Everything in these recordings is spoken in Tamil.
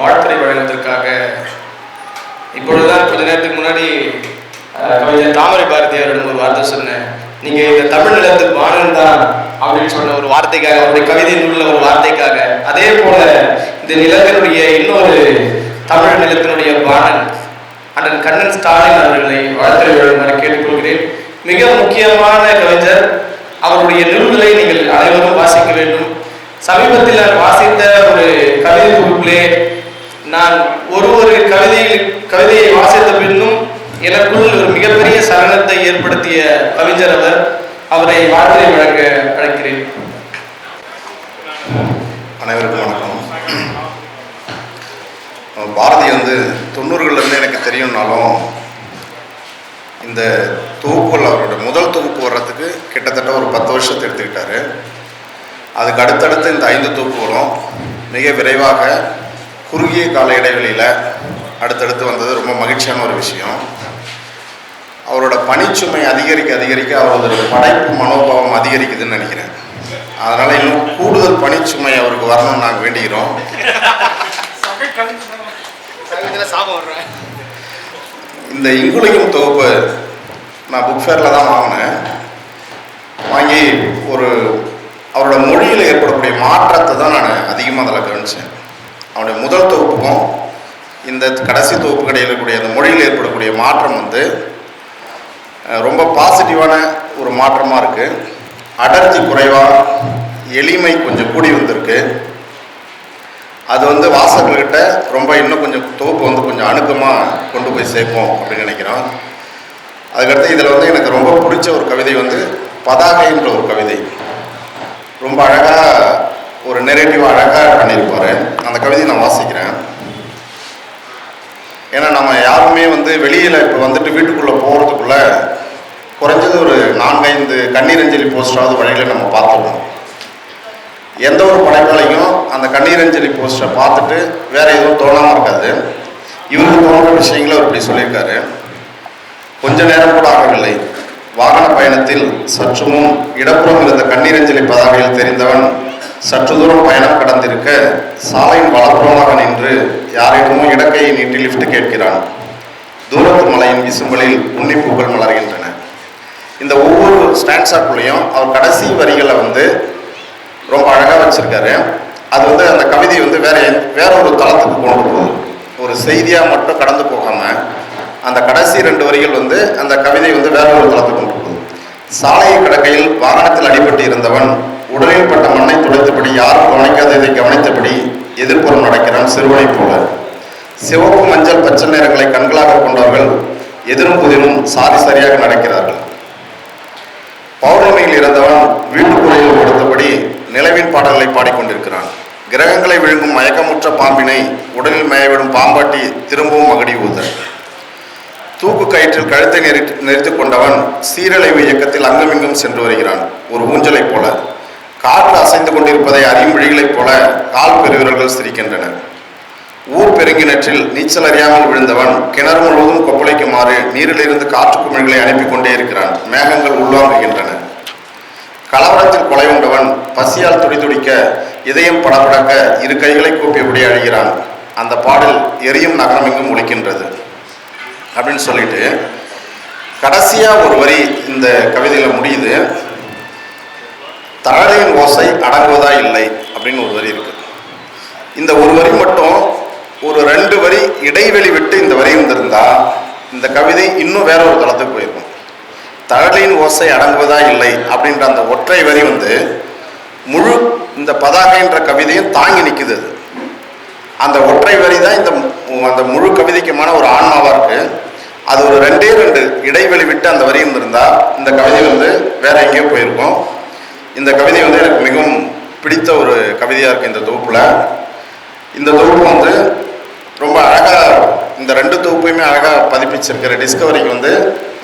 வாழ்த்துறை வழங்குவதற்காக இப்பொழுதுதான் கொஞ்ச நேரத்துக்கு முன்னாடி கவிஞர் தாமரை பாரதியாரிடம் ஒரு வார்த்தை சொன்னேன் நீங்க இந்த தமிழ் நிலத்து பாணன் தான் அப்படின்னு சொன்ன ஒரு வார்த்தைக்காக அவருடைய கவிதையில் உள்ள ஒரு வார்த்தைக்காக. அதே போல இந்த நிலத்தினுடைய இன்னொரு தமிழ் நிலத்தினுடைய பாணன் அண்ணன் கண்ணன் ஸ்டாலின் அவர்களை வாழ்த்துறை வழங்குமாறு கேட்டுக்கொள்கிறேன். மிக முக்கியமான கவிஞர் அவருடைய நூல்களை நீங்கள் அனைவரும் வாசிக்க வேண்டும். சமீபத்தில் வாசித்த ஒரு நான் ஒரு ஒரு கவிதையில் கவிதையை வாசித்த பின்னும் எனக்குள் ஒரு மிகப்பெரிய சலனத்தை ஏற்படுத்திய கவிஞர் அவர். அவரை வாழ்த்தை வழங்க அழைக்கிறேன். அனைவருக்கும் வணக்கம். பாரதி வந்து தொண்ணூறுகள்லேருந்து எனக்கு தெரியும்னாலும் இந்த தொகுப்புகள் அவரோட முதல் தொகுப்பு வர்றதுக்கு கிட்டத்தட்ட ஒரு பத்து வருஷத்தை எடுத்துக்கிட்டாரு. அதுக்கு அடுத்தடுத்து இந்த ஐந்து தொகுப்புகளும் மிக விரைவாக குறுகிய கால இடைவெளியில் அடுத்தடுத்து வந்தது ரொம்ப மகிழ்ச்சியான ஒரு விஷயம். அவரோட பணிச்சுமை அதிகரிக்க அதிகரிக்க அவரது படைப்பு மனோபாவம் அதிகரிக்குதுன்னு நினைக்கிறேன். அதனால் இன்னும் கூடுதல் பணிச்சுமை அவருக்கு வரணும்னு நாங்கள் வேண்டிக்கிறோம். இந்த இங்குலையும் தொகுப்பு நான் புக் ஃபேரில் தான் வாங்கினேன். வாங்கி ஒரு அவரோட மொழியில் ஏற்படக்கூடிய மாற்றத்தை தான் நான் அதிகமாக அதில் கவனித்தேன் அவனுடைய முதல் தொகுப்புக்கும் இந்த கடைசி தொகுப்பு கிடைக்கக்கூடிய இருக்கக்கூடிய அந்த மொழியில் ஏற்படக்கூடிய மாற்றம் வந்து ரொம்ப பாசிட்டிவான ஒரு மாற்றமாக இருக்குது அடர்த்தி குறைவாக எளிமை கொஞ்சம் கூடி வந்திருக்கு. அது வந்து வாசகர்கிட்ட ரொம்ப இன்னும் கொஞ்சம் தொகுப்பு வந்து கொஞ்சம் அணுக்கமாக கொண்டு போய் சேர்ப்போம் அப்படின்னு நினைக்கிறோம். அதுக்கடுத்து இதில் வந்து எனக்கு ரொம்ப பிடிச்ச ஒரு கவிதை வந்து பதாகைன்ற ஒரு கவிதை ரொம்ப அழகாக ஒரு நெரேட்டிவாக அழகாக பண்ணியிருப்பாரு அந்த கவிதையை நான் வாசிக்கிறேன் ஏன்னா நம்ம யாருமே வந்து வெளியில் இப்போ வந்துட்டு வீட்டுக்குள்ளே போகிறதுக்குள்ள குறைஞ்சது ஒரு நான்கைந்து கண்ணீரஞ்சலி போஸ்டராவது வழியில் நம்ம பார்த்துருவோம் எந்த ஒரு படைப்பாளையும் அந்த கண்ணீரஞ்சலி போஸ்டரை பார்த்துட்டு வேற எதுவும் தோணாமல் இருக்காது. இவருக்கு தோன்ற விஷயங்களை அவர் இப்படி சொல்லியிருக்காரு. கொஞ்ச நேரம் கூட ஆகவில்லை. வாகன பயணத்தில் சற்றுமும் இடப்புறம் இருந்த கண்ணீரஞ்சலி பதாகையில் தெரிந்தவன் சற்று தூரம் பயணம் கடந்திருக்க சாலையின் வலப்புறமாக நின்று யாரிடமும் இடக்கையை நீட்டி லிஃப்ட் கேட்கிறான். தூரத்து மலையின் விசும்பலில் உன்னிப்பூக்கள் மலர்கின்றன. இந்த ஒவ்வொரு ஸ்டான்ஸாக்குள்ளேயும் அவர் கடைசி வரிகளை வந்து ரொம்ப அழகாக வச்சுருக்காரு. அது வந்து அந்த கவிதை வந்து வேற வேற ஒரு தளத்துக்கு கொண்டு போகுது ஒரு செய்தியாக மட்டும் கடந்து போகாமல் அந்த கடைசி ரெண்டு வரிகள் வந்து அந்த கவிதை வந்து வேற ஒரு தளத்துக்கு கொண்டு போகுது சாலையை கடக்கையில் வாகனத்தில் அடிபட்டு இருந்தவன் உடலில் பட்ட மண்ணை துடைத்தபடி யாரும் கவனிக்காததை கவனித்தபடி எதிர்ப்புறம் நடக்கிறான் சிறுவனை போல. சிவப்பு மஞ்சள் பச்சை நிறங்களை கண்களாக கொண்டவர்கள் எதிரும் புதிரும் சாரி சரியாக நடக்கிறார்கள். பௌர்ணமியில் இருந்தவன் வீட்டுக்குறையில் கொடுத்தபடி நிலவின் பாடல்களை பாடிக்கொண்டிருக்கிறான். கிரகங்களை விழுங்கும் மயக்கமுற்ற பாம்பினை உடலில் மேயவிடும் பாம்பாட்டி திரும்பவும் அகடி ஊத. தூக்கு கயிற்றில் கழுத்தை நெறித்து கொண்டவன் சீரழிவு இயக்கத்தில் அங்குமிங்கும் சென்று வருகிறான். ஒரு ஊஞ்சலைப் போல. காற்று அசைந்து கொண்டிருப்பதை அறியும் விழிகளைப் போல கால் பெருவிரல்கள் சிரிக்கின்றன. பெருங்கிணற்றில் நீச்சல் அறியாமல் விழுந்தவன் கிணறு முழுவதும் கொப்பளிக்குமாறு நீரிலிருந்து காற்று குமிழ்களை அனுப்பி கொண்டே இருக்கிறான். மேகங்கள் உள்வாங்குகின்றன. கலவரத்தில் கொலை உண்டவன் பசியால் துடிதுடிக்க இதயம் படபடக்க இரு கைகளை கூப்பியபடி அழுகிறான். அந்த பாடல் எரியும் நகரம் எங்கும் அப்படின்னு சொல்லிட்டு கடைசியா ஒரு வரி இந்த கவிதையில் முடியுது. தரளையின் ஓசை அடங்குவதா இல்லை அப்படின்னு ஒரு வரி இருக்கு. இந்த ஒரு வரி மட்டும் இடைவெளி விட்டு இந்த வரி இருந்திருந்தா இந்த கவிதை இன்னும் வேற ஒரு தளத்துக்கு போயிருக்கும். தழலின் ஓசை அடங்குவதா இல்லை அப்படின்ற அந்த ஒற்றை வரி வந்து முழு இந்த பதாகைன்ற கவிதையும் தாங்கி நிற்குது அது. அந்த ஒற்றை வரி தான் இந்த அந்த முழு கவிதைக்குமான ஒரு ஆன்மாவாக இருக்குது அது ஒரு ரெண்டே ரெண்டு இடைவெளி விட்டு அந்த வரி இருந்திருந்தா இந்த கவிதை வந்து வேற எங்கேயோ போயிருக்கும். இந்த கவிதை வந்து எனக்கு மிகவும் பிடித்த ஒரு கவிதையாக இருக்குது இந்த தொகுப்பில். இந்த தொகுப்பு வந்து ரொம்ப இந்த ரெண்டு தொகுப்பையுமே அழகாக பதிப்பிச்சிருக்கிற டிஸ்கவரிக்கு வந்து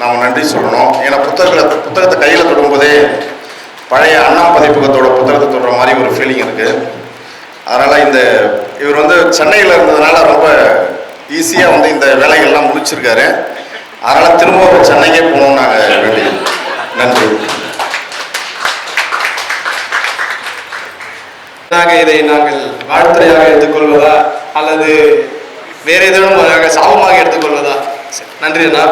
நாம் நன்றி சொல்லணும். ஏன்னா புத்தகத்தை புத்தகத்தை கையில் தொடும்போதே பழைய அண்ணா பதிப்பகத்தோட புத்தகத்தை தொடுற மாதிரி ஒரு ஃபீலிங் இருக்குது அதனால் இந்த இவர் வந்து சென்னையில் இருந்ததுனால ரொம்ப ஈஸியாக வந்து இந்த வேலைகள்லாம் முடிச்சிருக்காரு. அதனால் திரும்ப சென்னைக்கே போகணும் நாங்கள் வேண்டி நன்றி. நாங்கள் இதை நாங்கள் வாழ்த்துறையாக எடுத்துக்கொள்வதா அல்லது வேறு ஏதேனும் சாபமாக எடுத்துக்கொள்வதா? சரி, நன்றி அண்ணா.